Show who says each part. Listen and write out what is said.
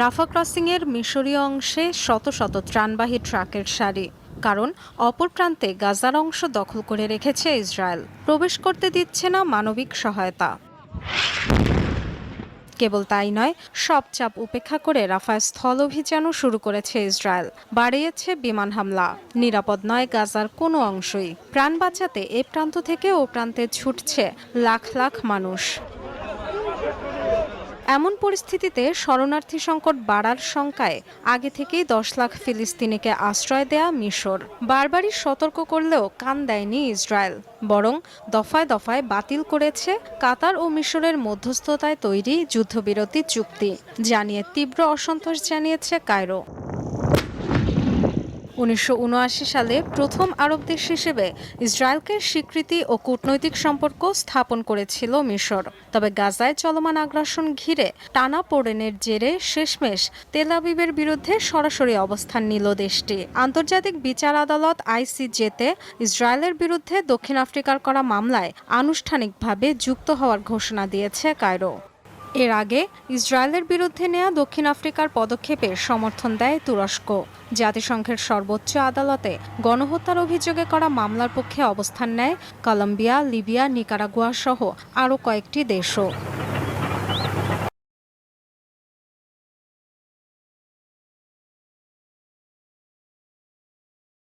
Speaker 1: রাফা ক্রসিংয়ের মিশরীয় অংশে শত শত ত্রাণবাহী ট্রাকের সারি, কারণ অপর প্রান্তে গাজার অংশ দখল করে রেখেছে ইসরায়েল। প্রবেশ করতে দিচ্ছে না মানবিক সহায়তা। কেবল তাই নয়, সব চাপ উপেক্ষা করে রাফায় স্থল অভিযানও শুরু করেছে ইসরায়েল। বাড়িয়েছে বিমান হামলা। নিরাপদ নয় গাজার কোনো অংশই। প্রাণ বাঁচাতে এ প্রান্ত থেকে ও প্রান্তে ছুটছে লাখ লাখ মানুষ। এমন পরিস্থিতিতে শরণার্থী সংকট বাড়ার শঙ্কায় আগে থেকেই দশ লাখ ফিলিস্তিনিকে আশ্রয় দেয়া মিশর। বারবারই সতর্ক করলেও কান দেয়নি ইসরায়েল, বরং দফায় দফায় বাতিল করেছে কাতার ও মিশরের মধ্যস্থতায় তৈরি যুদ্ধবিরতি চুক্তি, জানিয়ে তীব্র অসন্তোষ জানিয়েছে কায়রো। উনিশশো উনআশি সালে প্রথম আরব দেশ হিসেবে ইসরায়েলকে স্বীকৃতি ও কূটনৈতিক সম্পর্ক স্থাপন করেছিল মিশর। তবে গাজায় চলমান আগ্রাসন ঘিরে টানা পোড়েনের জেরে শেষমেশ তেল আবিবের বিরুদ্ধে সরাসরি অবস্থান নিল দেশটি। আন্তর্জাতিক বিচার আদালত আইসিজেতে ইসরায়েলের বিরুদ্ধে দক্ষিণ আফ্রিকার করা মামলায় আনুষ্ঠানিকভাবে যুক্ত হওয়ার ঘোষণা দিয়েছে কায়রো। এর আগে ইসরায়েলের বিরুদ্ধে নেয়া দক্ষিণ আফ্রিকার পদক্ষেপের সমর্থন দেয় তুরস্ক। জাতিসংঘের সর্বোচ্চ আদালতে গণহত্যার অভিযোগে করা মামলার পক্ষে অবস্থান নেয় কলম্বিয়া, লিবিয়া, নিকারাগুয়া সহ আরও কয়েকটি দেশও।